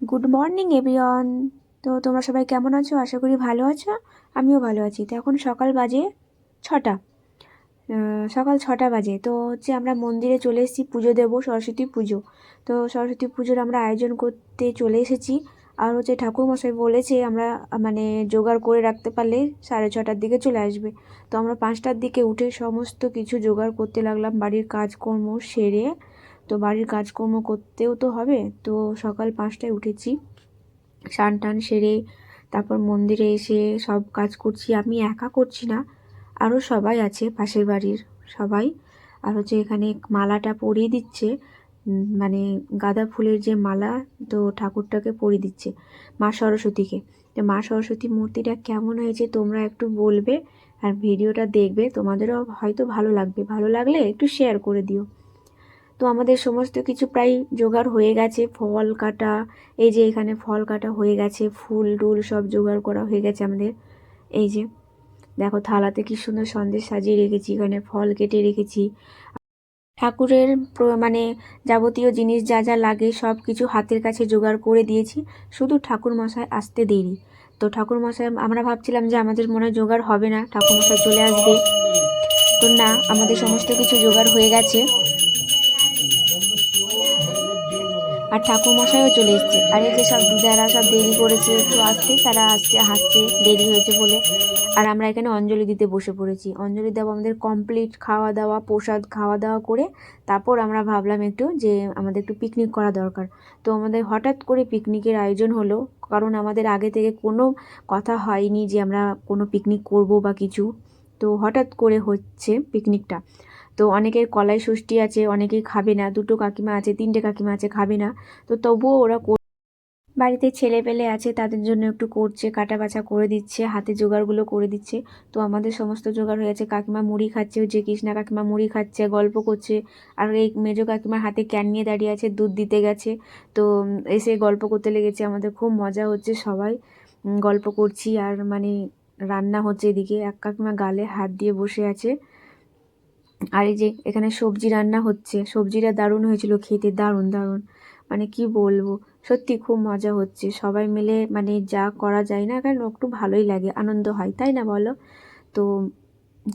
Good morning everyone তো তোমরা সবাই কেমন আছো? আশা করি ভালো আছো। আমিও ভালো আছি। তো এখন সকাল বাজে ছটা। সকাল ছটা বাজে। তো হচ্ছে আমরা মন্দিরে চলে এসেছি পুজো দেবো, সরস্বতী পুজো। তো সরস্বতী পুজোর আমরা আয়োজন করতে চলে এসেছি। আর হচ্ছে ঠাকুরমশাই বলেছে আমরা মানে জোগাড় করে রাখতে পারলে সাড়ে ছটার দিকে চলে আসবে। তো আমরা পাঁচটার দিকে উঠে সমস্ত কিছু জোগাড় করতে লাগলাম, বাড়ির কাজকর্ম সেরে। তো বাড়ির কাজকর্ম করতেও তো হবে। তো সকাল পাঁচটায় উঠেছি। স্নান টান সেরে তারপর মন্দিরে এসে সব কাজ করছি। আমি একা করছি না আরও সবাই আছে পাশের বাড়ির সবাই। আর হচ্ছে এখানে মালাটা পরিয়ে দিচ্ছে। মানে গাঁদা ফুলের যে মালা, তো ঠাকুরটাকে পরিয়ে দিচ্ছে মা সরস্বতীকে। তো মা সরস্বতী মূর্তিটা কেমন হয়েছে তোমরা একটু বলবে আর ভিডিওটা দেখবে। তোমাদেরও হয়তো ভালো লাগবে। ভালো লাগলে একটু শেয়ার করে দিও। তো আমাদের সমস্ত কিছু প্রায় জোগাড় হয়ে গেছে। ফল কাটা, এই যে এখানে ফল কাটা হয়ে গেছে, ফুল, টুল সব জোগাড় করা হয়ে গেছে আমাদের। এই যে, দেখো থালাতে কি সুন্দর সন্দেশ সাজিয়ে রেখেছি, এখানে ফল কেটে রেখেছি। ঠাকুরের মানে যাবতীয় জিনিস যা যা লাগে সব কিছু হাতের কাছে জোগাড় করে দিয়েছি, শুধু ঠাকুর মশাই আসতে দেরি। তো ঠাকুর মশাই, আমরা ভাবছিলাম যে আমাদের মনে হয় জোগাড় হবে না, ঠাকুর মশাই চলে আসবে। তো না, আমাদের সমস্ত কিছু জোগাড় হয়ে গেছে। আর ঠাকুর মশাইও চলে এসছে। আর এই যে সব দিদারা সব দেরি করেছে, একটু আসতে, তারা আসছে হাসছে দেরি হয়েছে বলে। আর আমরা এখানে অঞ্জলি দিতে বসে পড়েছি। অঞ্জলি দেওয়া আমাদের কমপ্লিট খাওয়া দাওয়া, প্রসাদ খাওয়া দাওয়া করে তারপর আমরা ভাবলাম একটু যে আমাদের একটু পিকনিক করা দরকার। তো আমাদের হঠাৎ করে পিকনিকের আয়োজন হলো, কারণ আমাদের আগে থেকে কোনো কথা হয়নি যে আমরা কোনো পিকনিক করব বা কিছু। তো হঠাৎ করে হচ্ছে পিকনিকটা তো অনেকের কলাই ষষ্ঠী আছে, অনেকেই খাবে না, দুটো কাকিমা আছে, তিনটে কাকিমা আছে, খাবে না। তো তবুও ওরা বাড়িতে ছেলে পেলে আছে, তাদের জন্য একটু করছে কাটা বাছা করে দিচ্ছে, হাতে জোগাড়গুলো করে দিচ্ছে। তো আমাদের সমস্ত জোগাড় হয়ে আছে কাকিমা মুড়ি খাচ্ছে যে কৃষ্ণা কাকিমা মুড়ি খাচ্ছে, গল্প করছে, আর এই মেজো কাকিমার হাতে ক্যান নিয়ে দাঁড়িয়ে আছে, দুধ দিতে গেছে। তো এসে গল্প করতে লেগেছে, আমাদের খুব মজা হচ্ছে সবাই। গল্প করছি, আর মানে রান্না হচ্ছে এদিকে। এক কাকিমা গালে হাত দিয়ে বসে আছে। আর এই যে এখানে সবজি রান্না হচ্ছে। সবজিটা দারুণ হয়েছিল খেতে, দারুণ দারুণ। মানে কি বলব? সত্যি খুব মজা হচ্ছে। সবাই মিলে মানে যা করা যায় না কারণ একটু ভালোই লাগে, আনন্দ হয়, তাই না বলো? তো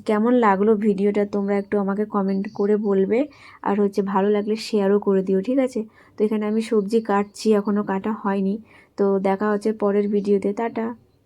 কেমন লাগল ভিডিওটা তোমরা একটু আমাকে কমেন্ট করে বলবে। আর হচ্ছে ভালো লাগলে শেয়ারও করে দিও, ঠিক আছে? তো এখানে আমি সবজি কাটছি এখনও কাটা হয়নি। তো দেখা হচ্ছে পরের ভিডিওতে। টাটা!